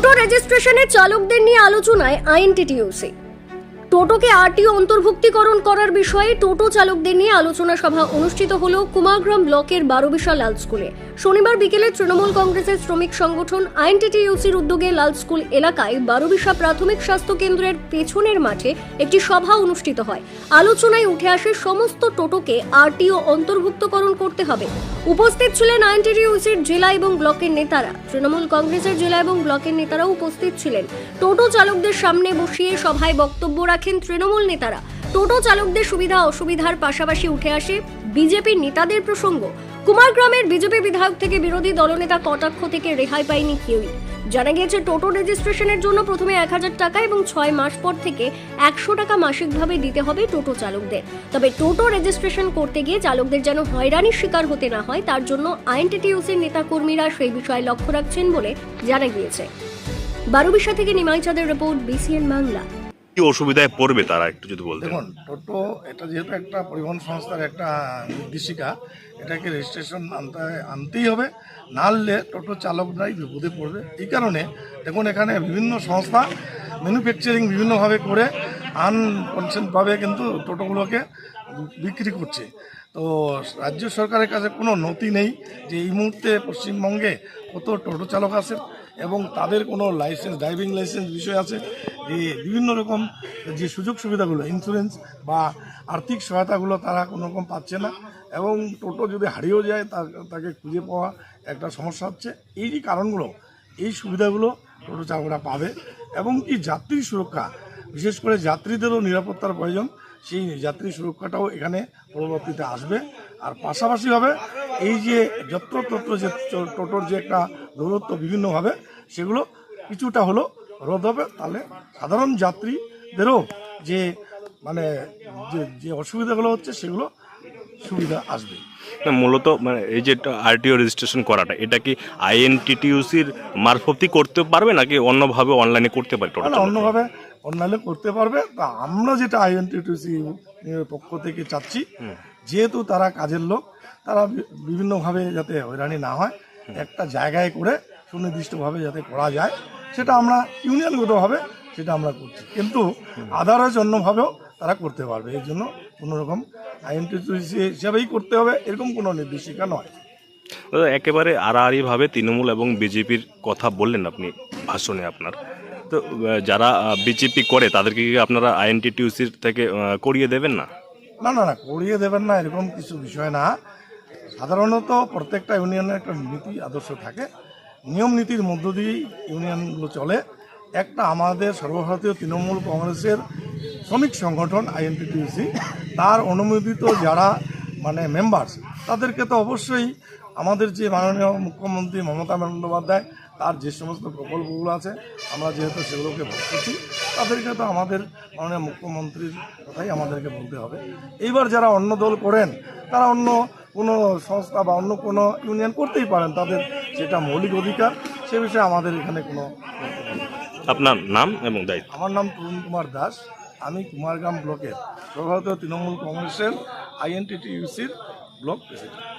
টোটো রেজিস্ট্রেশনের চালকদের নিয়ে আলোচনায় আইএনটিটিইউসি টোটোকে আরটিও অন্তর্ভুক্তিকরণ করার বিষয়ে টোটো চালকদের নিয়ে আলোচনা সভা অনুষ্ঠিত হল কুমারগ্রাম ব্লকের বারোবিশা লাল স্কুলে। শনিবার বিকেলে তৃণমূল কংগ্রেসের শ্রমিক সংগঠন আইএনটিটিইউসির উদ্যোগে লাল স্কুল এলাকায় বারোবিশা প্রাথমিক স্বাস্থ্য কেন্দ্রের পেছনের মাঠে একটি সভা অনুষ্ঠিত হয়। আলোচনায় উঠে আসে সমস্ত টোটোকে আরটিও অন্তর্ভুক্তকরণ করতে হবে। উপস্থিত ছিলেন আইএনটিটিইউসির জেলা এবং ব্লকের নেতারা। তৃণমূল কংগ্রেসের জেলা এবং ব্লকের নেতারাও উপস্থিত ছিলেন। টোটো চালকদের সামনে বসিয়ে সভায় বক্তব্য রাখেন তৃণমূল নেতারা। টোটো চালকদের সুবিধা অসুবিধার পাশাপাশি উঠে আসে বিজেপির নেতাদের প্রসঙ্গ। কুমারগ্রামের বিজেপি বিধায়ক থেকে বিরোধী দলনেতা কটাক্ষ থেকে রেহাই পায়নি কেউই। জানা গিয়েছে, টোটো রেজিস্ট্রেশনের জন্য প্রথমে এক হাজার টাকা এবং ছয় মাস পর থেকে একশো টাকা মাসিকভাবে দিতে হবে টোটো চালকদের। তবে টোটো রেজিস্ট্রেশন করতে গিয়ে চালকদের যেন হয়রানির শিকার হতে না হয়, তার জন্য আইএনটিটিউসির নেতাকর্মীরা সেই বিষয়ে লক্ষ্য রাখছেন বলে জানা গিয়েছে। বারোবিশা থেকে নিমাই চাঁদের রিপোর্ট, বিসিএন বাংলা। কি অসুবিধায় পড়বে তারা, একটু যদি বলতেন। দেখুন, টোটো এটা যেহেতু একটা পরিবহন সংস্থার একটা নির্দেশিকা, এটাকে রেজিস্ট্রেশন আনতে, আনতেই হবে, না আনলে টোটো চালকরাই বিপদে পড়বে। এই কারণে দেখুন, এখানে বিভিন্ন সংস্থা ম্যানুফ্যাকচারিং বিভিন্নভাবে করে আনকনসেন্টভাবে কিন্তু টোটোগুলোকে বিক্রি করছে। তো রাজ্য সরকারের কাছে কোনো নথি নেই যে এই মুহূর্তে পশ্চিমবঙ্গে কত টোটো চালক আছে এবং তাদের কোনো লাইসেন্স ড্রাইভিং লাইসেন্স বিষয় আছে। বিভিন্ন রকম যে সুযোগ সুবিধাগুলো ইন্স্যুরেন্স বা আর্থিক সহায়তাগুলো তারা কোনো রকম পাচ্ছে না এবং টোটো যদি হারিয়েও যায় তাকে খুঁজে পাওয়া একটা সমস্যা হচ্ছে। এই যে কারণগুলো, এই সুবিধাগুলো টোটো চালকরা পাবে এবং কি যাত্রী সুরক্ষা, বিশেষ করে যাত্রীদেরও নিরাপত্তার প্রয়োজন, সেই যাত্রী সুরক্ষাটাও এখানে পরবর্তীতে আসবে। আর পাশাপাশিভাবে এই যে যত্রতত্র যে টোটোর যে একটা দৌরত্ব বিভিন্নভাবে, সেগুলো কিছুটা হলো রোধ হবে তাহলে সাধারণ যাত্রীদেরও যে মানে যে যে অসুবিধাগুলো হচ্ছে সেগুলো সুবিধা আসবে। মূলত মানে এই যে আরটিও রেজিস্ট্রেশন করাটা এটা কি আইএনটিটিউসির মারফতই করতে পারবে নাকি অন্যভাবে অনলাইনে করতে পারে অন্যভাবে অন্যান্য করতে পারবে। তা আমরা যেটা আইএনটিটিসি পক্ষ থেকে চাচ্ছি যেহেতু তারা কাজের লোক তারা বিভিন্নভাবে যাতে হয়রানি না হয় একটা জায়গায় করে সুনির্দিষ্টভাবে যাতে করা যায়। সেটা আমরা ইউনিয়নগতভাবে সেটা আমরা করছি। কিন্তু আদারস অন্যভাবেও তারা করতে পারবে। এই জন্য কোনো রকম আইএনটিটিসি হিসাবেই করতে হবে এরকম কোনো নির্দেশিকা নয়। দাদা, একেবারে আড়াআড়িভাবে তৃণমূল এবং বিজেপির কথা বললেন আপনি ভাষণে আপনার। তো যারা বিজেপি করে তাদেরকে কি আপনারা আইএনটিটিউসির থেকে করিয়ে দেবেন না? না না না করিয়ে দেবেন না এরকম কিছু বিষয় না। সাধারণত প্রত্যেকটা ইউনিয়নের একটা নীতি আদর্শ থাকে। নিয়ম নীতির মধ্য দিয়েই ইউনিয়নগুলো চলে। একটা আমাদের সর্বভারতীয় তৃণমূল কংগ্রেসের শ্রমিক সংগঠন আইএনটিটিউসি তার অনুমোদিত যারা মানে মেম্বার্স তাদেরকে তো অবশ্যই আমাদের যে মাননীয় মুখ্যমন্ত্রী মমতা বন্দ্যোপাধ্যায়, তার যে সমস্ত প্রকল্পগুলো আছে, আমরা যেহেতু সেগুলোকে ভোগ তাদেরকে তো আমাদের মাননীয় মুখ্যমন্ত্রীর কথাই আমাদেরকে বলতে হবে। এইবার যারা অন্য দল করেন, তারা অন্য কোনো সংস্থা বা অন্য কোনো ইউনিয়ন করতেই পারেন, তাদের যেটা মৌলিক অধিকার সে বিষয়ে আমাদের এখানে কোনো। আপনার নাম এবং দায়িত্ব আমার নাম তরুণ কুমার দাস আমি কুমারগ্রাম ব্লকের সর্বভারতীয় তৃণমূল কংগ্রেসের আইএনটিটিউসির ব্লক প্রেসিডেন্ট